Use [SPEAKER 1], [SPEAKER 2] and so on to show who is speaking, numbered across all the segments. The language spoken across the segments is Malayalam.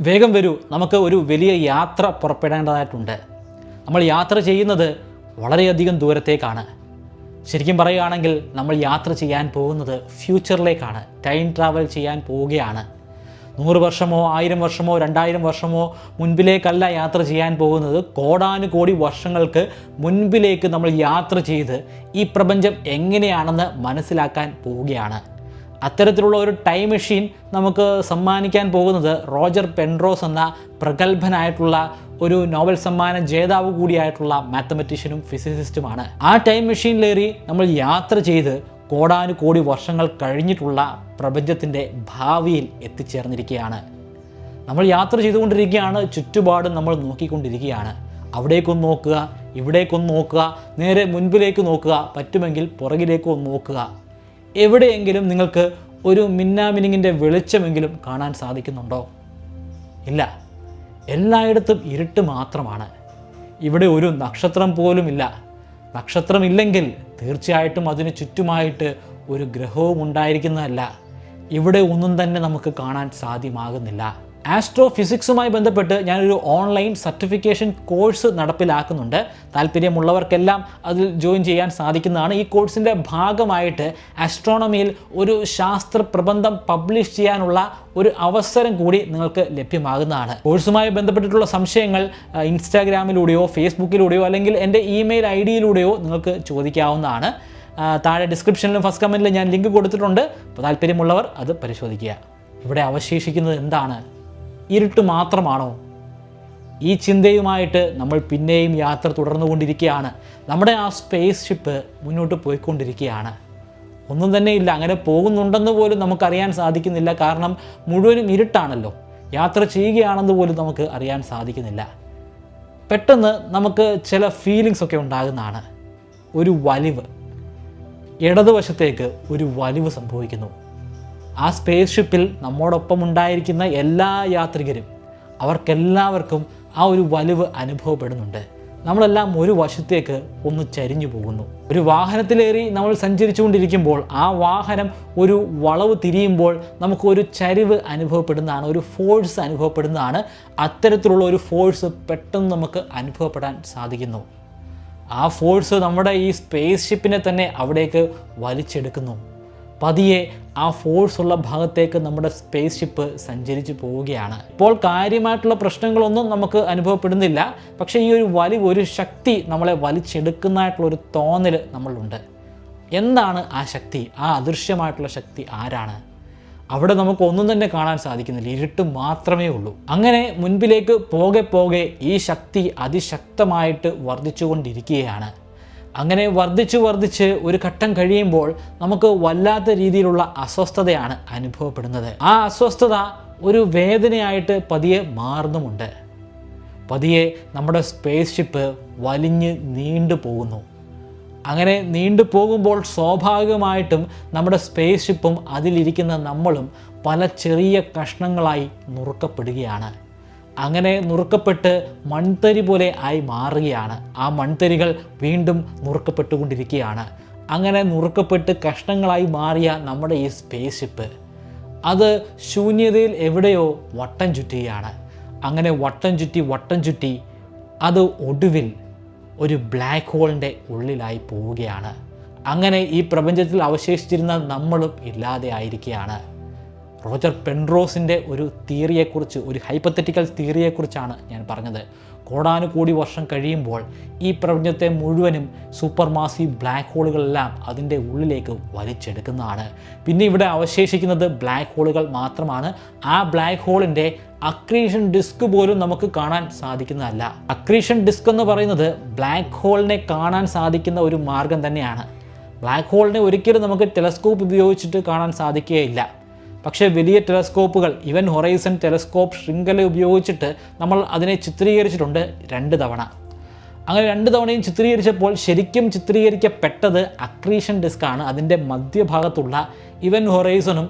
[SPEAKER 1] വേഗം വരൂ. നമുക്ക് ഒരു വലിയ യാത്ര പുറപ്പെടേണ്ടതായിട്ടുണ്ട്. നമ്മൾ യാത്ര ചെയ്യുന്നത് വളരെയധികം ദൂരത്തേക്കാണ്. ശരിക്കും പറയുകയാണെങ്കിൽ നമ്മൾ യാത്ര ചെയ്യാൻ പോകുന്നത് ഫ്യൂച്ചറിലേക്കാണ്. ടൈം ട്രാവൽ ചെയ്യാൻ പോവുകയാണ്. നൂറ് വർഷമോ ആയിരം വർഷമോ രണ്ടായിരം വർഷമോ മുൻപിലേക്കല്ല യാത്ര ചെയ്യാൻ പോകുന്നത്. കോടാനുകോടി വർഷങ്ങൾക്ക് മുൻപിലേക്ക് നമ്മൾ യാത്ര ചെയ്ത് ഈ പ്രപഞ്ചം എങ്ങനെയാണെന്ന് മനസ്സിലാക്കാൻ പോവുകയാണ്. അത്തരത്തിലുള്ള ഒരു ടൈം മെഷീൻ നമുക്ക് സമ്മാനിക്കാൻ പോകുന്നത് റോജർ പെൻറോസ് എന്ന പ്രഗത്ഭനായിട്ടുള്ള ഒരു നോബൽ സമ്മാന ജേതാവ് കൂടിയായിട്ടുള്ള മാത്തമെറ്റീഷ്യനും ഫിസിസിസ്റ്റുമാണ്. ആ ടൈം മെഷീനിലേറി നമ്മൾ യാത്ര ചെയ്ത് കോടാനുകോടി വർഷങ്ങൾ കഴിഞ്ഞിട്ടുള്ള പ്രപഞ്ചത്തിന്റെ ഭാവിയിൽ എത്തിച്ചേർന്നിരിക്കുകയാണ്. നമ്മൾ യാത്ര ചെയ്തുകൊണ്ടിരിക്കുകയാണ് ചുറ്റുപാടും നമ്മൾ നോക്കിക്കൊണ്ടിരിക്കുകയാണ്. അവിടേക്കൊന്ന് നോക്കുക ഇവിടേക്കൊന്ന് നോക്കുക നേരെ മുൻപിലേക്ക് നോക്കുക പറ്റുമെങ്കിൽ പുറകിലേക്കൊന്ന് നോക്കുക. എവിടെയെങ്കിലും നിങ്ങൾക്ക് ഒരു മിന്നാമിനിങ്ങിന്റെ വെളിച്ചമെങ്കിലും കാണാൻ സാധിക്കുന്നുണ്ടോ? ഇല്ല. എല്ലായിടത്തും ഇരുട്ട് മാത്രമാണ്. ഇവിടെ ഒരു നക്ഷത്രം പോലുമില്ല നക്ഷത്രമില്ലെങ്കിൽ തീർച്ചയായിട്ടും അതിന് ചുറ്റുമായിട്ട് ഒരു ഗ്രഹവും ഉണ്ടായിരിക്കുന്നതല്ല. ഇവിടെ ഒന്നും തന്നെ നമുക്ക് കാണാൻ സാധ്യമാകുന്നില്ല. ആസ്ട്രോ ഫിസിക്സുമായി ബന്ധപ്പെട്ട് ഞാനൊരു ഓൺലൈൻ സർട്ടിഫിക്കേഷൻ കോഴ്സ് നടപ്പിലാക്കുന്നുണ്ട്. താല്പര്യമുള്ളവർക്കെല്ലാം അതിൽ ജോയിൻ ചെയ്യാൻ സാധിക്കുന്നതാണ്. ഈ കോഴ്സിന്റെ ഭാഗമായിട്ട് ആസ്ട്രോണമിയിൽ ഒരു ശാസ്ത്ര പ്രബന്ധം പബ്ലിഷ് ചെയ്യാനുള്ള ഒരു അവസരം കൂടി നിങ്ങൾക്ക് ലഭ്യമാകുന്നതാണ്. കോഴ്സുമായി ബന്ധപ്പെട്ടിട്ടുള്ള സംശയങ്ങൾ ഇൻസ്റ്റാഗ്രാമിലൂടെയോ ഫേസ്ബുക്കിലൂടെയോ അല്ലെങ്കിൽ എന്റെ ഇമെയിൽ ഐ ഡിയിലൂടെയോ നിങ്ങൾക്ക് ചോദിക്കാവുന്നതാണ്. താഴെ ഡിസ്ക്രിപ്ഷനിലും ഫസ്റ്റ് കമന്റിലും ഞാൻ ലിങ്ക് കൊടുത്തിട്ടുണ്ട്. അപ്പോൾ താല്പര്യമുള്ളവർ അത് പരിശോധിക്കുക. ഇവിടെ അവശേഷിക്കുന്നത് എന്താണ്? ഇരുട്ട് മാത്രമാണോ? ഈ ചിന്തയുമായിട്ട് നമ്മൾ പിന്നെയും യാത്ര തുടർന്നുകൊണ്ടിരിക്കുകയാണ്. നമ്മുടെ ആ സ്പേസ് ഷിപ്പ് മുന്നോട്ട് പോയിക്കൊണ്ടിരിക്കുകയാണ്. ഒന്നും തന്നെ ഇല്ല. അങ്ങനെ പോകുന്നുണ്ടെന്ന് പോലും നമുക്കറിയാൻ സാധിക്കുന്നില്ല. കാരണം മുഴുവനും ഇരുട്ടാണല്ലോ. യാത്ര ചെയ്യുകയാണെന്ന് പോലും നമുക്ക് അറിയാൻ സാധിക്കുന്നില്ല. പെട്ടെന്ന് നമുക്ക് ചില ഫീലിങ്സ് ഒക്കെ ഉണ്ടാകുന്നതാണ്. ഒരു വലിവ്. ഇടതുവശത്തേക്ക് ഒരു വലിവ് സംഭവിക്കുന്നു. ആ സ്പേസ് ഷിപ്പിൽ നമ്മോടൊപ്പം ഉണ്ടായിരിക്കുന്ന എല്ലാ യാത്രികരും അവർക്കെല്ലാവർക്കും ആ ഒരു വലിവ് അനുഭവപ്പെടുന്നുണ്ട്. നമ്മളെല്ലാം ഒരു വശത്തേക്ക് ഒന്ന് ചരിഞ്ഞു പോകുന്നു. ഒരു വാഹനത്തിലേറി നമ്മൾ സഞ്ചരിച്ചുകൊണ്ടിരിക്കുമ്പോൾ ആ വാഹനം ഒരു വളവ് തിരിയുമ്പോൾ നമുക്ക് ഒരു ചരിവ് അനുഭവപ്പെടുന്നതാണ് ഒരു ഫോഴ്സ് അനുഭവപ്പെടുന്നതാണ്. അത്തരത്തിലുള്ള ഒരു ഫോഴ്സ് പെട്ടെന്ന് നമുക്ക് അനുഭവപ്പെടാൻ സാധിക്കുന്നു. ആ ഫോഴ്സ് നമ്മുടെ ഈ സ്പേസ് ഷിപ്പിനെ തന്നെ അവിടേക്ക് വലിച്ചെടുക്കുന്നു. പതിയെ ആ ഫോഴ്സ് ഉള്ള ഭാഗത്തേക്ക് നമ്മുടെ സ്പേസ് ഷിപ്പ് സഞ്ചരിച്ചു പോവുകയാണ്. ഇപ്പോൾ കാര്യമായിട്ടുള്ള പ്രശ്നങ്ങളൊന്നും നമുക്ക് അനുഭവപ്പെടുന്നില്ല. പക്ഷേ ഈ ഒരു വലി ഒരു ശക്തി നമ്മളെ വലിച്ചെടുക്കുന്നതായിട്ടുള്ള ഒരു തോന്നൽ നമ്മളുണ്ട് എന്താണ് ആ ശക്തി? ആ അദൃശ്യമായിട്ടുള്ള ശക്തി ആരാണ്? അവിടെ നമുക്ക് ഒന്നും തന്നെ കാണാൻ സാധിക്കുന്നില്ല. ഇരുട്ട് മാത്രമേ ഉള്ളൂ. അങ്ങനെ മുൻപിലേക്ക് പോകെ പോകെ ഈ ശക്തി അതിശക്തമായിട്ട് വർദ്ധിച്ചുകൊണ്ടിരിക്കുകയാണ്. അങ്ങനെ വർദ്ധിച്ച് വർദ്ധിച്ച് ഒരു ഘട്ടം കഴിയുമ്പോൾ നമുക്ക് വല്ലാത്ത രീതിയിലുള്ള അസ്വസ്ഥതയാണ് അനുഭവപ്പെടുന്നത്. ആ അസ്വസ്ഥത ഒരു വേദനയായിട്ട് പതിയെ മാറുന്നുമുണ്ട്. പതിയെ നമ്മുടെ സ്പേസ് ഷിപ്പ് വലിഞ്ഞ് നീണ്ടു പോകുന്നു. അങ്ങനെ നീണ്ടു പോകുമ്പോൾ സ്വാഭാവികമായിട്ടും നമ്മുടെ സ്പേസ് ഷിപ്പും അതിലിരിക്കുന്ന നമ്മളും പല ചെറിയ കഷ്ണങ്ങളായി നുറുക്കപ്പെടുകയാണ്. അങ്ങനെ നുറുക്കപ്പെട്ട് മൺതരി പോലെ ആയി മാറുകയാണ്. ആ മൺതരികൾ വീണ്ടും നുറുക്കപ്പെട്ടുകൊണ്ടിരിക്കുകയാണ്. അങ്ങനെ നുറുക്കപ്പെട്ട് കഷ്ണങ്ങളായി മാറിയ നമ്മുടെ ഈ സ്പേസ് ഷിപ്പ് അത് ശൂന്യതയിൽ എവിടെയോ വട്ടം ചുറ്റുകയാണ്. അങ്ങനെ വട്ടം ചുറ്റി വട്ടം ചുറ്റി അത് ഒടുവിൽ ഒരു ബ്ലാക്ക് ഹോളിന്റെ ഉള്ളിലായി പോവുകയാണ്. അങ്ങനെ ഈ പ്രപഞ്ചത്തിൽ അവശേഷിച്ചിരുന്ന നമ്മളും ഇല്ലാതെ ആയിരിക്കുകയാണ്. റോജർ പെൻറോസിന്റെ ഒരു തിയറിയെക്കുറിച്ച് ഒരു ഹൈപ്പത്തറ്റിക്കൽ തിയറിയെക്കുറിച്ചാണ് ഞാൻ പറഞ്ഞത്. കോടാനുകൂടി വർഷം കഴിയുമ്പോൾ ഈ പ്രപഞ്ചത്തെ മുഴുവനും സൂപ്പർ മാസി ബ്ലാക്ക് ഹോളുകളെല്ലാം അതിന്റെ ഉള്ളിലേക്ക് വലിച്ചെടുക്കുന്നതാണ്. പിന്നെ ഇവിടെ അവശേഷിക്കുന്നത് ബ്ലാക്ക് ഹോളുകൾ മാത്രമാണ്. ആ ബ്ലാക്ക് ഹോളിന്റെ അക്രീഷൻ ഡിസ്ക് പോലും നമുക്ക് കാണാൻ സാധിക്കുന്നതല്ല. അക്രീഷൻ ഡിസ്ക് എന്ന് പറയുന്നത് ബ്ലാക്ക് ഹോളിനെ കാണാൻ സാധിക്കുന്ന ഒരു മാർഗം തന്നെയാണ്. ബ്ലാക്ക് ഹോളിനെ ഒരിക്കലും നമുക്ക് ടെലസ്കോപ്പ് ഉപയോഗിച്ചിട്ട് കാണാൻ സാധിക്കുകയില്ല. പക്ഷേ വലിയ ടെലസ്കോപ്പുകൾ ഇവൻ ഹൊറൈസൺ ടെലസ്കോപ്പ് ശൃംഖല ഉപയോഗിച്ചിട്ട് നമ്മൾ അതിനെ ചിത്രീകരിച്ചിട്ടുണ്ട് രണ്ട് തവണ. അങ്ങനെ രണ്ട് തവണയും ചിത്രീകരിച്ചപ്പോൾ ശരിക്കും ചിത്രീകരിക്കപ്പെട്ടത് അക്രീഷൻ ഡിസ്ക് ആണ്. അതിന്റെ മധ്യഭാഗത്തുള്ള ഇവൻ ഹൊറൈസണും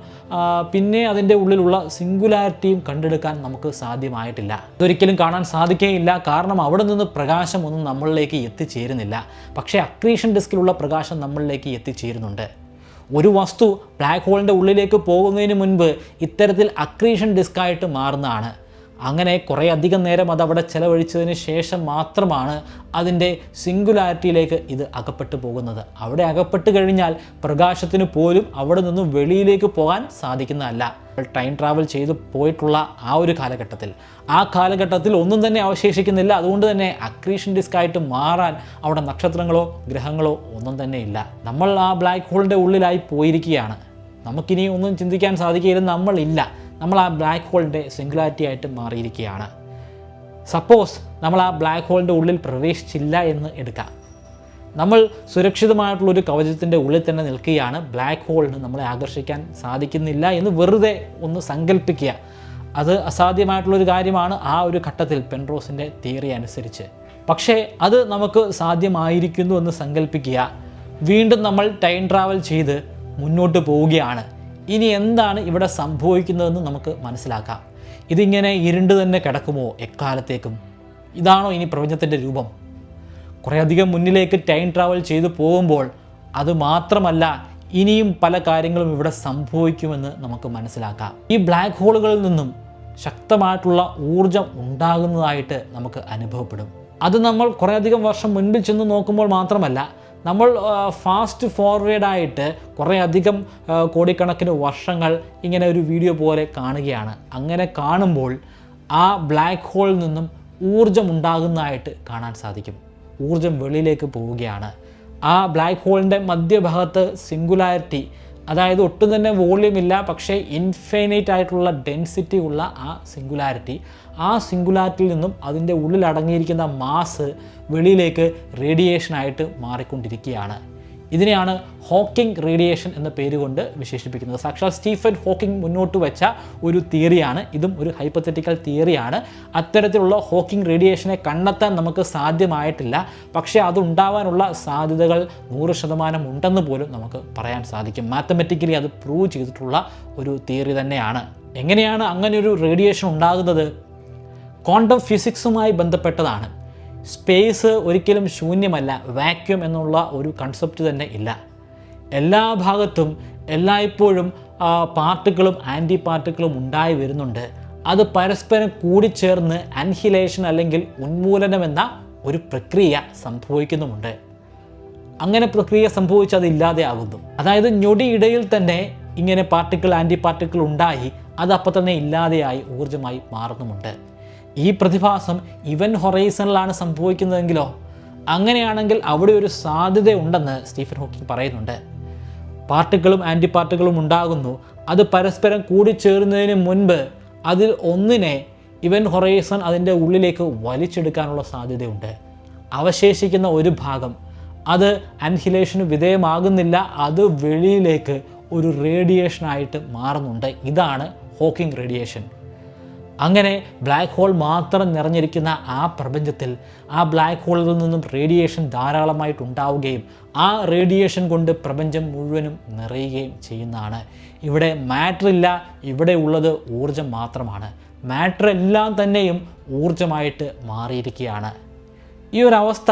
[SPEAKER 1] പിന്നെ അതിന്റെ ഉള്ളിലുള്ള സിംഗുലാരിറ്റിയും കണ്ടെടുക്കാൻ നമുക്ക് സാധ്യമായിട്ടില്ല. ഇതൊരിക്കലും കാണാൻ സാധിക്കുകയില്ല. കാരണം അവിടെ നിന്ന് പ്രകാശം ഒന്നും നമ്മളിലേക്ക് എത്തിച്ചേരുന്നില്ല. പക്ഷേ അക്രീഷൻ ഡിസ്കിലുള്ള പ്രകാശം നമ്മളിലേക്ക് എത്തിച്ചേരുന്നുണ്ട്. ഒരു വസ്തു ബ്ലാക്ക് ഹോളിന്റെ ഉള്ളിലേക്ക് പോകുന്നതിന് മുൻപ് ഇത്തരത്തിൽ അക്രീഷൻ ഡിസ്കായിട്ട് മാറുന്നതാണ്. അങ്ങനെ കുറേ അധികം നേരം അത് അവിടെ ചെലവഴിച്ചതിന് ശേഷം മാത്രമാണ് അതിന്റെ സിംഗുലാരിറ്റിയിലേക്ക് ഇത് അകപ്പെട്ടു പോകുന്നത്. അവിടെ അകപ്പെട്ട് കഴിഞ്ഞാൽ പ്രകാശത്തിന് പോലും അവിടെ നിന്നും വെളിയിലേക്ക് പോകാൻ സാധിക്കുന്നതല്ല. ടൈം ട്രാവൽ ചെയ്ത് പോയിട്ടുള്ള ആ ഒരു കാലഘട്ടത്തിൽ. ആ കാലഘട്ടത്തിൽ ഒന്നും തന്നെ അവശേഷിക്കുന്നില്ല. അതുകൊണ്ട് തന്നെ അക്രീഷൻ ഡിസ്ക് ആയിട്ട് മാറാൻ അവിടെ നക്ഷത്രങ്ങളോ ഗ്രഹങ്ങളോ ഒന്നും തന്നെ ഇല്ല. നമ്മൾ ആ ബ്ലാക്ക് ഹോളിന്റെ ഉള്ളിലായി പോയിരിക്കുകയാണ്. നമുക്കിനി ഒന്നും ചിന്തിക്കാൻ സാധിക്കുകയില്ല. നമ്മളില്ല നമ്മൾ ആ ബ്ലാക്ക് ഹോളിന്റെ സിംഗുലാരിറ്റി ആയിട്ട് മാറിയിരിക്കുകയാണ്. സപ്പോസ് നമ്മൾ ആ ബ്ലാക്ക് ഹോളിന്റെ ഉള്ളിൽ പ്രവേശിച്ചില്ല എന്ന് എടുക്കാം. നമ്മൾ സുരക്ഷിതമായിട്ടുള്ള ഒരു കവചത്തിന്റെ ഉള്ളിൽ തന്നെ നിൽക്കുകയാണ്. ബ്ലാക്ക് ഹോളിന് നമ്മളെ ആകർഷിക്കാൻ സാധിക്കുന്നില്ല എന്ന് വെറുതെ ഒന്ന് സങ്കല്പിക്കുക അത് അസാധ്യമായിട്ടുള്ളൊരു കാര്യമാണ് ആ ഒരു ഘട്ടത്തിൽ പെൻറോസിന്റെ തിയറി അനുസരിച്ച്. പക്ഷേ അത് നമുക്ക് സാധ്യമായിരിക്കുന്നു എന്ന് സങ്കല്പിക്കുക വീണ്ടും നമ്മൾ ടൈം ട്രാവൽ ചെയ്ത് മുന്നോട്ട് പോവുകയാണ്. ഇനി എന്താണ് ഇവിടെ സംഭവിക്കുന്നതെന്ന് നമുക്ക് മനസ്സിലാക്കാം. ഇതിങ്ങനെ ഇരുണ്ട് തന്നെ കിടക്കുമോ എക്കാലത്തേക്കും? ഇതാണോ ഇനി പ്രപഞ്ചത്തിന്റെ രൂപം? കുറേയധികം മുന്നിലേക്ക് ടൈം ട്രാവൽ ചെയ്തു പോകുമ്പോൾ അത് മാത്രമല്ല ഇനിയും പല കാര്യങ്ങളും ഇവിടെ സംഭവിക്കുമെന്ന് നമുക്ക് മനസ്സിലാക്കാം. ഈ ബ്ലാക്ക് ഹോളുകളിൽ നിന്നും ശക്തമായിട്ടുള്ള ഊർജം ഉണ്ടാകുന്നതായിട്ട് നമുക്ക് അനുഭവപ്പെടും. അത് നമ്മൾ കുറേയധികം വർഷം മുൻപിൽ ചെന്ന് നോക്കുമ്പോൾ മാത്രമല്ല നമ്മൾ ഫാസ്റ്റ് ഫോർവേഡായിട്ട് കുറേ അധികം കോടിക്കണക്കിന് വർഷങ്ങൾ ഇങ്ങനെ ഒരു വീഡിയോ പോലെ കാണുകയാണ്. അങ്ങനെ കാണുമ്പോൾ ആ ബ്ലാക്ക് ഹോളിൽ നിന്നും ഊർജം ഉണ്ടാകുന്നതായിട്ട് കാണാൻ സാധിക്കും. ഊർജം വെളിയിലേക്ക് പോവുകയാണ്. ആ ബ്ലാക്ക് ഹോളിന്റെ മധ്യഭാഗത്ത് സിംഗുലാരിറ്റി അതായത് ഒട്ടും തന്നെ വോള്യൂം ഇല്ല പക്ഷേ ഇൻഫൈനൈറ്റ് ആയിട്ടുള്ള ഡെൻസിറ്റി ഉള്ള ആ സിംഗുലാരിറ്റി ആ സിംഗുലാരിറ്റിയിൽ നിന്നും അതിന്റെ ഉള്ളിൽ അടങ്ങിയിരിക്കുന്ന മാസ് വെളിയിലേക്ക് റേഡിയേഷനായിട്ട് മാറിക്കൊണ്ടിരിക്കുകയാണ്. ഇതിനെയാണ് ഹോക്കിംഗ് റേഡിയേഷൻ എന്ന പേര് കൊണ്ട് വിശേഷിപ്പിക്കുന്നത്. സാക്ഷാൽ സ്റ്റീഫൻ ഹോക്കിംഗ് മുന്നോട്ട് വെച്ച ഒരു തിയറിയാണ്. ഇതും ഒരു ഹൈപ്പത്തറ്റിക്കൽ തിയറിയാണ്. അത്തരത്തിലുള്ള ഹോക്കിംഗ് റേഡിയേഷനെ കണ്ടെത്താൻ നമുക്ക് സാധ്യമായിട്ടില്ല. പക്ഷേ അതുണ്ടാവാനുള്ള സാധ്യതകൾ നൂറ് ശതമാനം ഉണ്ടെന്ന് പോലും നമുക്ക് പറയാൻ സാധിക്കും. മാത്തമെറ്റിക്കലി അത് പ്രൂവ് ചെയ്തിട്ടുള്ള ഒരു തിയറി തന്നെയാണ്. എങ്ങനെയാണ് അങ്ങനെ ഒരു റേഡിയേഷൻ ഉണ്ടാകുന്നത്? ക്വാണ്ടം ഫിസിക്സുമായി ബന്ധപ്പെട്ടതാണ്. സ്പേസ് ഒരിക്കലും ശൂന്യമല്ല വാക്യൂം എന്നുള്ള ഒരു കൺസെപ്റ്റ് തന്നെ ഇല്ല. എല്ലാ ഭാഗത്തും എല്ലായ്പ്പോഴും പാർട്ടിക്കിളും ആന്റി പാർട്ടിക്കിളും ഉണ്ടായി വരുന്നുണ്ട്. അത് പരസ്പരം കൂടിച്ചേർന്ന് അൻഹിലേഷൻ അല്ലെങ്കിൽ ഉന്മൂലനം എന്ന ഒരു പ്രക്രിയ സംഭവിക്കുന്നുമുണ്ട്. അങ്ങനെ പ്രക്രിയ സംഭവിച്ച് ഇല്ലാതെ ഇല്ലാതെയാകുന്നു അതായത് ഞൊടിയിടയിൽ തന്നെ ഇങ്ങനെ പാർട്ടിക്കിൾ ആന്റി പാർട്ടിക്കിൾ ഉണ്ടായി അത് അപ്പം തന്നെ ഇല്ലാതെയായി ഊർജമായി മാറുന്നുമുണ്ട്. ഈ പ്രതിഭാസം ഇവൻ ഹൊറൈസണിലാണ് സംഭവിക്കുന്നതെങ്കിലോ? അങ്ങനെയാണെങ്കിൽ അവിടെ ഒരു സാധ്യതയുണ്ടെന്ന് സ്റ്റീഫൻ ഹോക്കിംഗ് പറയുന്നുണ്ട്. പാർട്ടിക്കിളും ആന്റി പാർട്ടിക്കിളും ഉണ്ടാകുന്നു. അത് പരസ്പരം കൂടിച്ചേരുന്നതിന് മുൻപ് അതിൽ ഒന്നിനെ ഇവൻ ഹൊറൈസൺ അതിന്റെ ഉള്ളിലേക്ക് വലിച്ചെടുക്കാനുള്ള സാധ്യതയുണ്ട്. അവശേഷിക്കുന്ന ഒരു ഭാഗം അത് അൻഹിലേഷന് വിധേയമാകുന്നില്ല അത് വെളിയിലേക്ക് ഒരു റേഡിയേഷനായിട്ട് മാറുന്നുണ്ട്. ഇതാണ് ഹോക്കിംഗ് റേഡിയേഷൻ. അങ്ങനെ ബ്ലാക്ക് ഹോൾ മാത്രം നിറഞ്ഞിരിക്കുന്ന ആ പ്രപഞ്ചത്തിൽ ആ ബ്ലാക്ക് ഹോളിൽ നിന്നും റേഡിയേഷൻ ധാരാളമായിട്ട് ഉണ്ടാവുകയും ആ റേഡിയേഷൻ കൊണ്ട് പ്രപഞ്ചം മുഴുവനും നിറയുകയും ചെയ്യുന്നതാണ്. ഇവിടെ മാറ്റർ ഇല്ല ഇവിടെ ഉള്ളത് ഊർജം മാത്രമാണ്. മാറ്റർ എല്ലാം തന്നെയും ഊർജമായിട്ട് മാറിയിരിക്കുകയാണ്. ഈ ഒരു അവസ്ഥ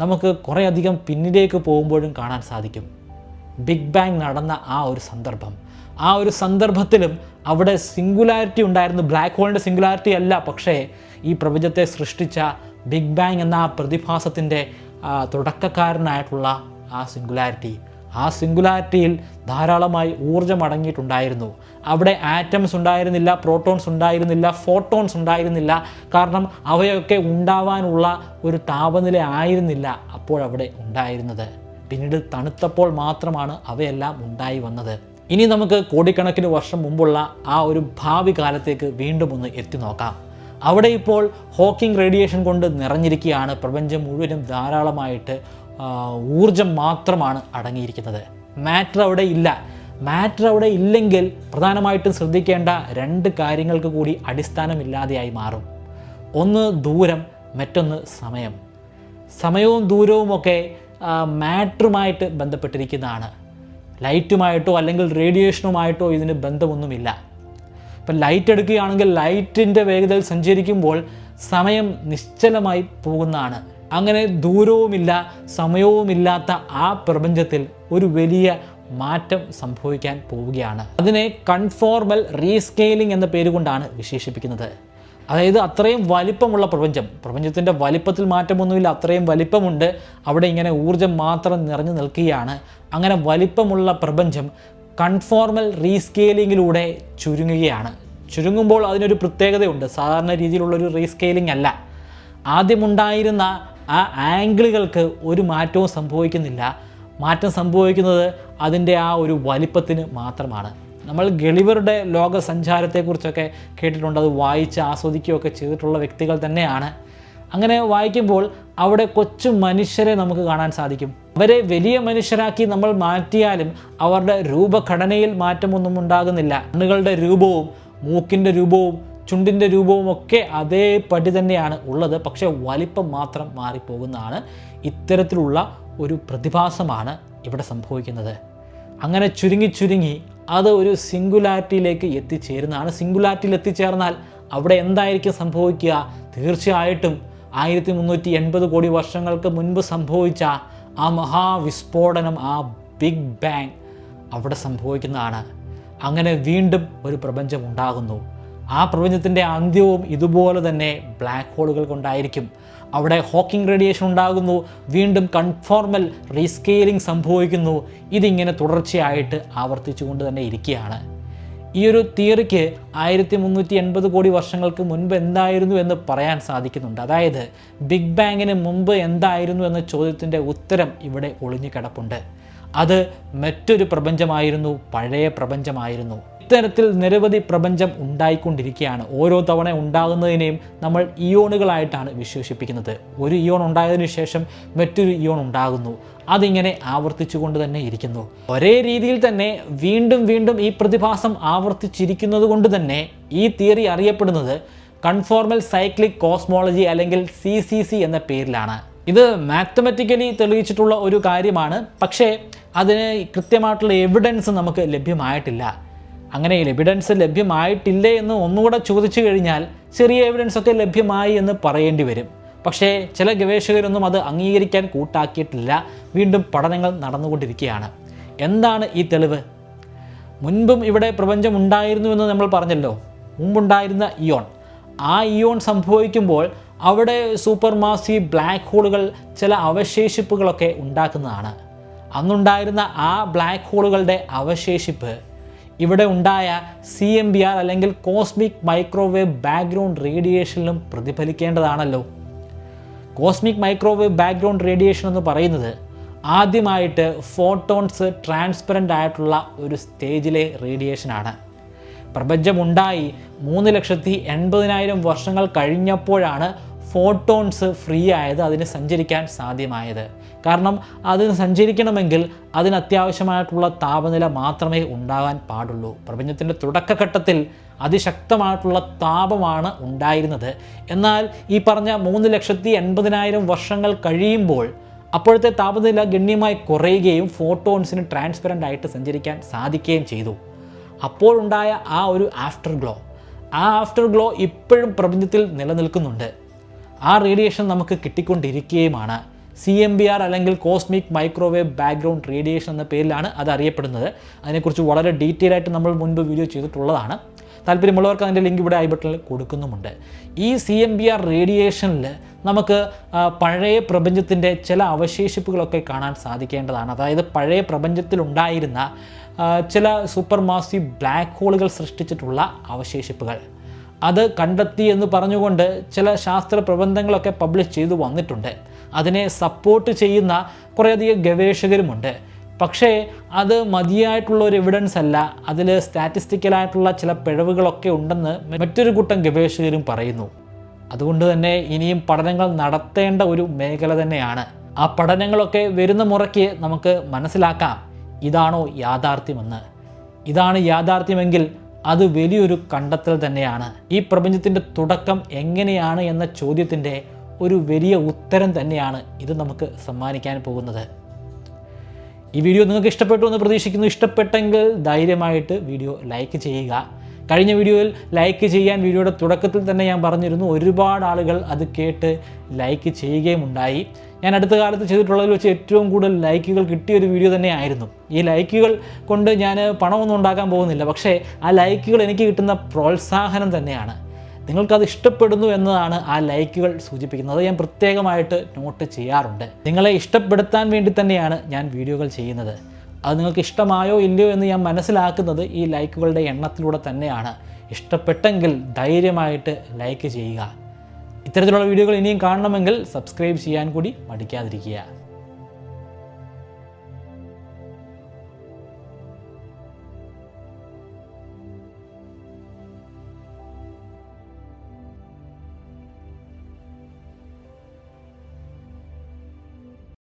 [SPEAKER 1] നമുക്ക് കുറേയധികം പിന്നിലേക്ക് പോകുമ്പോഴും കാണാൻ സാധിക്കും. ബിഗ് ബാങ് നടന്ന ആ ഒരു സന്ദർഭം. ആ ഒരു സന്ദർഭത്തിലും അവിടെ സിംഗുലാരിറ്റി ഉണ്ടായിരുന്നു. ബ്ലാക്ക് ഹോളിന്റെ സിംഗുലാരിറ്റി അല്ല പക്ഷേ ഈ പ്രപഞ്ചത്തെ സൃഷ്ടിച്ച ബിഗ് ബാങ് എന്ന ആ പ്രതിഭാസത്തിന്റെ തുടക്കക്കാരനായിട്ടുള്ള ആ സിംഗുലാരിറ്റി ആ സിംഗുലാരിറ്റിയിൽ ധാരാളമായി ഊർജം അടങ്ങിയിട്ടുണ്ടായിരുന്നു. അവിടെ ആറ്റംസ് ഉണ്ടായിരുന്നില്ല പ്രോട്ടോൺസ് ഉണ്ടായിരുന്നില്ല ഫോട്ടോൺസ് ഉണ്ടായിരുന്നില്ല. കാരണം അവയൊക്കെ ഉണ്ടാവാനുള്ള ഒരു താപനില ആയിരുന്നില്ല അപ്പോഴവിടെ ഉണ്ടായിരുന്നത്. പിന്നീട് തണുത്തപ്പോൾ മാത്രമാണ് അവയെല്ലാം ഉണ്ടായി വന്നത്. ഇനി നമുക്ക് കോടിക്കണക്കിന് വർഷം മുമ്പുള്ള ആ ഒരു ഭാവി കാലത്തേക്ക് വീണ്ടും ഒന്ന് എത്തി നോക്കാം. അവിടെ ഇപ്പോൾ ഹോക്കിംഗ് റേഡിയേഷൻ കൊണ്ട് നിറഞ്ഞിരിക്കുകയാണ്. പ്രപഞ്ചം മുഴുവനും ധാരാളമായിട്ട് ഊർജം മാത്രമാണ് അടങ്ങിയിരിക്കുന്നത്. മാറ്റർ അവിടെ ഇല്ല. മാറ്റർ അവിടെ ഇല്ലെങ്കിൽ പ്രധാനമായിട്ടും ശ്രദ്ധിക്കേണ്ട രണ്ട് കാര്യങ്ങൾക്ക് കൂടി അടിസ്ഥാനമില്ലാതെയായി മാറും. ഒന്ന് ദൂരം മറ്റൊന്ന് സമയം. സമയവും ദൂരവും ഒക്കെ മാറ്ററുമായിട്ട് ബന്ധപ്പെട്ടിരിക്കുന്നതാണ്. ലൈറ്റുമായിട്ടോ അല്ലെങ്കിൽ റേഡിയേഷനുമായിട്ടോ ഇതിന് ബന്ധമൊന്നുമില്ല. ഇപ്പം ലൈറ്റ് എടുക്കുകയാണെങ്കിൽ ലൈറ്റിന്റെ വേഗതയിൽ സഞ്ചരിക്കുമ്പോൾ സമയം നിശ്ചലമായി പോകുന്നതാണ്. അങ്ങനെ ദൂരവുമില്ല സമയവുമില്ലാത്ത ആ പ്രപഞ്ചത്തിൽ ഒരു വലിയ മാറ്റം സംഭവിക്കാൻ പോവുകയാണ്. അതിനെ കൺഫോർമൽ റീസ്കെയിലിംഗ് എന്ന പേര് കൊണ്ടാണ് വിശേഷിപ്പിക്കുന്നത്. അതായത് അത്രയും വലിപ്പമുള്ള പ്രപഞ്ചം. പ്രപഞ്ചത്തിന്റെ വലിപ്പത്തിൽ മാറ്റമൊന്നുമില്ല അത്രയും വലിപ്പമുണ്ട്. അവിടെ ഇങ്ങനെ ഊർജം മാത്രം നിറഞ്ഞു നിൽക്കുകയാണ്. അങ്ങനെ വലിപ്പമുള്ള പ്രപഞ്ചം കൺഫോർമൽ റീസ്കെയിലിങ്ങിലൂടെ ചുരുങ്ങുകയാണ്. ചുരുങ്ങുമ്പോൾ അതിനൊരു പ്രത്യേകതയുണ്ട്. സാധാരണ രീതിയിലുള്ളൊരു റീസ്കെയിലിംഗ് അല്ല. ആദ്യമുണ്ടായിരുന്ന ആ ആംഗിളുകൾക്ക് ഒരു മാറ്റവും സംഭവിക്കുന്നില്ല. മാറ്റം സംഭവിക്കുന്നത് അതിന്റെ ആ ഒരു വലിപ്പത്തിന് മാത്രമാണ്. നമ്മൾ ഗളിവറുടെ ലോക സഞ്ചാരത്തെക്കുറിച്ചൊക്കെ കേട്ടിട്ടുണ്ട്. അത് വായിച്ച് ആസ്വദിക്കുകയൊക്കെ ചെയ്തിട്ടുള്ള വ്യക്തികൾ തന്നെയാണ്. അങ്ങനെ വായിക്കുമ്പോൾ അവിടെ കൊച്ചു മനുഷ്യരെ നമുക്ക് കാണാൻ സാധിക്കും. അവരെ വലിയ മനുഷ്യരാക്കി നമ്മൾ മാറ്റിയാലും അവരുടെ രൂപഘടനയിൽ മാറ്റമൊന്നും ഉണ്ടാകുന്നില്ല. കണ്ണുകളുടെ രൂപവും മൂക്കിന്റെ രൂപവും ചുണ്ടിന്റെ രൂപവും ഒക്കെ അതേപടി തന്നെയാണ് ഉള്ളത്. പക്ഷേ വലിപ്പം മാത്രം മാറിപ്പോകുന്നതാണ്. ഇത്തരത്തിലുള്ള ഒരു പ്രതിഭാസമാണ് ഇവിടെ സംഭവിക്കുന്നത്. അങ്ങനെ ചുരുങ്ങി ചുരുങ്ങി അത് ഒരു സിംഗുലാരിറ്റിയിലേക്ക് എത്തിച്ചേരുന്നതാണ്. സിംഗുലാരിറ്റിയിൽ എത്തിച്ചേർന്നാൽ അവിടെ എന്തായിരിക്കും സംഭവിക്കുക? തീർച്ചയായിട്ടും ആയിരത്തി മുന്നൂറ്റി എൺപത് കോടി വർഷങ്ങൾക്ക് മുൻപ് സംഭവിച്ച ആ മഹാവിസ്ഫോടനം ആ ബിഗ് ബാങ് അവിടെ സംഭവിക്കുന്നതാണ്. അങ്ങനെ വീണ്ടും ഒരു പ്രപഞ്ചം ഉണ്ടാകുന്നു. ആ പ്രപഞ്ചത്തിന്റെ അന്ത്യവും ഇതുപോലെ തന്നെ ബ്ലാക്ക് ഹോളുകൾ കൊണ്ടായിരിക്കും. അവിടെ ഹോക്കിംഗ് റേഡിയേഷൻ ഉണ്ടാകുന്നു വീണ്ടും കൺഫോർമൽ റീസ്കെയിലിംഗ് സംഭവിക്കുന്നു. ഇതിങ്ങനെ തുടർച്ചയായിട്ട് ആവർത്തിച്ചുകൊണ്ട് തന്നെ ഇരിക്കുകയാണ്. ഈ ഒരു തിയറിക്ക് ആയിരത്തി മുന്നൂറ്റി എൺപത് കോടി വർഷങ്ങൾക്ക് മുൻപ് എന്തായിരുന്നു എന്ന് പറയാൻ സാധിക്കുന്നുണ്ട്. അതായത് ബിഗ് ബാങ്ങിന് മുമ്പ് എന്തായിരുന്നു എന്ന ചോദ്യത്തിന്റെ ഉത്തരം ഇവിടെ ഒളിഞ്ഞു കിടപ്പുണ്ട് അത് മറ്റൊരു പ്രപഞ്ചമായിരുന്നു പഴയ പ്രപഞ്ചമായിരുന്നു. ഇത്തരത്തിൽ നിരവധി പ്രപഞ്ചം ഉണ്ടായിക്കൊണ്ടിരിക്കുകയാണ്. ഓരോ തവണ ഉണ്ടാകുന്നതിനെയും നമ്മൾ ഇയോണുകളായിട്ടാണ് വിശേഷിപ്പിക്കുന്നത്. ഒരു ഇയോൺ ഉണ്ടായതിനു ശേഷം മറ്റൊരു ഇയോൺ ഉണ്ടാകുന്നു. അതിങ്ങനെ ആവർത്തിച്ചുകൊണ്ട് തന്നെ ഇരിക്കുന്നു. ഒരേ രീതിയിൽ തന്നെ വീണ്ടും വീണ്ടും ഈ പ്രതിഭാസം ആവർത്തിച്ചിരിക്കുന്നത് കൊണ്ട് തന്നെ ഈ തിയറി അറിയപ്പെടുന്നത് കൺഫോർമൽ സൈക്ലിക് കോസ്മോളജി അല്ലെങ്കിൽ സി സി സി എന്ന പേരിലാണ്. ഇത് മാത്തമെറ്റിക്കലി തെളിയിച്ചിട്ടുള്ള ഒരു കാര്യമാണ്. പക്ഷേ അതിന് കൃത്യമായിട്ടുള്ള എവിഡൻസ് നമുക്ക് ലഭ്യമായിട്ടില്ല. അങ്ങനെ എവിഡൻസ് ലഭ്യമായിട്ടില്ലേ എന്ന് ഒന്നുകൂടെ ചോദിച്ചു കഴിഞ്ഞാൽ ചെറിയ എവിഡൻസ് ഒക്കെ ലഭ്യമായി എന്ന് പറയേണ്ടി വരും. പക്ഷേ ചില ഗവേഷകരൊന്നും അത് അംഗീകരിക്കാൻ കൂട്ടാക്കിയിട്ടില്ല. വീണ്ടും പഠനങ്ങൾ നടന്നുകൊണ്ടിരിക്കുകയാണ്. എന്താണ് ഈ തെളിവ്? മുൻപും ഇവിടെ പ്രപഞ്ചം ഉണ്ടായിരുന്നു എന്ന് നമ്മൾ പറഞ്ഞല്ലോ. മുമ്പുണ്ടായിരുന്ന ഇയോൺ. ആ ഇയോൺ സംഭവിക്കുമ്പോൾ അവിടെ സൂപ്പർ മാസി ബ്ലാക്ക് ഹോളുകൾ ചില അവശേഷിപ്പുകളൊക്കെ ഉണ്ടാക്കുന്നതാണ്. അന്നുണ്ടായിരുന്ന ആ ബ്ലാക്ക് ഹോളുകളുടെ അവശേഷിപ്പ് ഇവിടെ ഉണ്ടായ സി എം ബി ആർ അല്ലെങ്കിൽ കോസ്മിക് മൈക്രോവേവ് ബാക്ക്ഗ്രൗണ്ട് റേഡിയേഷനിലും പ്രതിഫലിക്കേണ്ടതാണല്ലോ. കോസ്മിക് മൈക്രോവേവ് ബാക്ക്ഗ്രൗണ്ട് റേഡിയേഷൻ എന്ന് പറയുന്നത് ആദ്യമായിട്ട് ഫോട്ടോൺസ് ട്രാൻസ്പെറന്റ് ആയിട്ടുള്ള ഒരു സ്റ്റേജിലെ റേഡിയേഷനാണ് പ്രപഞ്ചമുണ്ടായി മൂന്ന് ലക്ഷത്തി എൺപതിനായിരം വർഷങ്ങൾ കഴിഞ്ഞപ്പോഴാണ് ഫോട്ടോൺസ് ഫ്രീ ആയത് അതിന് സഞ്ചരിക്കാൻ സാധ്യമായത്. കാരണം അതിന് സഞ്ചരിക്കണമെങ്കിൽ അതിന് അത്യാവശ്യമായിട്ടുള്ള താപനില മാത്രമേ ഉണ്ടാകാൻ പാടുള്ളൂ. പ്രപഞ്ചത്തിന്റെ തുടക്കഘട്ടത്തിൽ അതിശക്തമായിട്ടുള്ള താപമാണ് ഉണ്ടായിരുന്നത്. എന്നാൽ ഈ പറഞ്ഞ മൂന്ന് ലക്ഷത്തി എൺപതിനായിരം വർഷങ്ങൾ കഴിയുമ്പോൾ അപ്പോഴത്തെ താപനില ഗണ്യമായി കുറയുകയും ഫോട്ടോൺസിന് ട്രാൻസ്പെറന്റ് ആയിട്ട് സഞ്ചരിക്കാൻ സാധിക്കുകയും ചെയ്തു. അപ്പോഴുണ്ടായ ആ ഒരു ആഫ്റ്റർ ഗ്ലോ ആ ആഫ്റ്റർ ഗ്ലോ ഇപ്പോഴും പ്രപഞ്ചത്തിൽ നിലനിൽക്കുന്നുണ്ട്. ആ റേഡിയേഷൻ നമുക്ക് കിട്ടിക്കൊണ്ടിരിക്കുകയുമാണ്. സി എം ബി ആർ അല്ലെങ്കിൽ കോസ്മിക് മൈക്രോവേവ് ബാക്ക്ഗ്രൗണ്ട് റേഡിയേഷൻ എന്ന പേരിലാണ് അത് അറിയപ്പെടുന്നത്. അതിനെക്കുറിച്ച് വളരെ ഡീറ്റെയിൽ ആയിട്ട് നമ്മൾ മുൻപ് വീഡിയോ ചെയ്തിട്ടുള്ളതാണ്. താല്പര്യമുള്ളവർക്ക് അതിന്റെ ലിങ്ക് ഇവിടെ ഐ ബട്ടണിൽ കൊടുക്കുന്നുമുണ്ട്. ഈ സി എം ബി ആർ റേഡിയേഷനിൽ നമുക്ക് പഴയ പ്രപഞ്ചത്തിന്റെ ചില അവശേഷിപ്പുകളൊക്കെ കാണാൻ സാധിക്കേണ്ടതാണ്. അതായത് പഴയ പ്രപഞ്ചത്തിലുണ്ടായിരുന്ന ചില സൂപ്പർ മാസി ബ്ലാക്ക് ഹോളുകൾ സൃഷ്ടിച്ചിട്ടുള്ള അവശേഷിപ്പുകൾ. അത് കണ്ടെത്തി എന്ന് പറഞ്ഞുകൊണ്ട് ചില ശാസ്ത്ര പ്രബന്ധങ്ങളൊക്കെ പബ്ലിഷ് ചെയ്തു വന്നിട്ടുണ്ട്. അതിനെ സപ്പോർട്ട് ചെയ്യുന്ന കുറേയധികം ഗവേഷകരുമുണ്ട്. പക്ഷേ അത് മതിയായിട്ടുള്ള ഒരു എവിഡൻസ് അല്ല. അതിൽ സ്റ്റാറ്റിസ്റ്റിക്കലായിട്ടുള്ള ചില പിഴവുകളൊക്കെ ഉണ്ടെന്ന് മറ്റൊരു കൂട്ടം ഗവേഷകരും പറയുന്നു. അതുകൊണ്ട് തന്നെ ഇനിയും പഠനങ്ങൾ നടത്തേണ്ട ഒരു മേഖല തന്നെയാണ്. ആ പഠനങ്ങളൊക്കെ വരുന്ന മുറയ്ക്ക് നമുക്ക് മനസ്സിലാക്കാം. ഇതാണോ യാഥാർത്ഥ്യമെന്ന്. ഇതാണ് യാഥാർത്ഥ്യമെങ്കിൽ അത് വലിയൊരു കണ്ടെത്തൽ തന്നെയാണ്. ഈ പ്രപഞ്ചത്തിന്റെ തുടക്കം എങ്ങനെയാണ് എന്ന ചോദ്യത്തിന്റെ ഒരു വലിയ ഉത്തരം തന്നെയാണ് ഇത് നമുക്ക് സമ്മാനിക്കാൻ പോകുന്നത്. ഈ വീഡിയോ നിങ്ങൾക്ക് ഇഷ്ടപ്പെട്ടു എന്ന് പ്രതീക്ഷിക്കുന്നു. ഇഷ്ടപ്പെട്ടെങ്കിൽ ധൈര്യമായിട്ട് വീഡിയോ ലൈക്ക് ചെയ്യുക. കഴിഞ്ഞ വീഡിയോയിൽ ലൈക്ക് ചെയ്യാൻ വീഡിയോയുടെ തുടക്കത്തിൽ തന്നെ ഞാൻ പറഞ്ഞിരുന്നു ഒരുപാട് ആളുകൾ അത് കേട്ട് ലൈക്ക് ചെയ്യുകയും ഉണ്ടായി. ഞാൻ അടുത്ത കാലത്ത് ചെയ്തിട്ടുള്ളതിൽ വെച്ച് ഏറ്റവും കൂടുതൽ ലൈക്കുകൾ കിട്ടിയ ഒരു വീഡിയോ തന്നെയായിരുന്നു ഈ ലൈക്കുകൾ കൊണ്ട് ഞാൻ പണമൊന്നും ഉണ്ടാക്കാൻ പോകുന്നില്ല പക്ഷേ ആ ലൈക്കുകൾ എനിക്ക് കിട്ടുന്ന പ്രോത്സാഹനം തന്നെയാണ്. നിങ്ങൾക്കത് ഇഷ്ടപ്പെടുന്നു എന്നതാണ് ആ ലൈക്കുകൾ സൂചിപ്പിക്കുന്നത്. ഞാൻ പ്രത്യേകമായിട്ട് നോട്ട് ചെയ്യാറുണ്ട്. നിങ്ങളെ ഇഷ്ടപ്പെടുത്താൻ വേണ്ടി തന്നെയാണ് ഞാൻ വീഡിയോകൾ ചെയ്യുന്നത്. അത് നിങ്ങൾക്ക് ഇഷ്ടമായോ ഇല്ലയോ എന്ന് ഞാൻ മനസ്സിലാക്കുന്നത് ഈ ലൈക്കുകളുടെ എണ്ണത്തിലൂടെ തന്നെയാണ്. ഇഷ്ടപ്പെട്ടെങ്കിൽ ധൈര്യമായിട്ട് ലൈക്ക് ചെയ്യുക. ഇത്തരത്തിലുള്ള വീഡിയോകൾ ഇനിയും കാണണമെങ്കിൽ സബ്സ്ക്രൈബ് ചെയ്യാൻ കൂടി മടിക്കാതിരിക്കുക.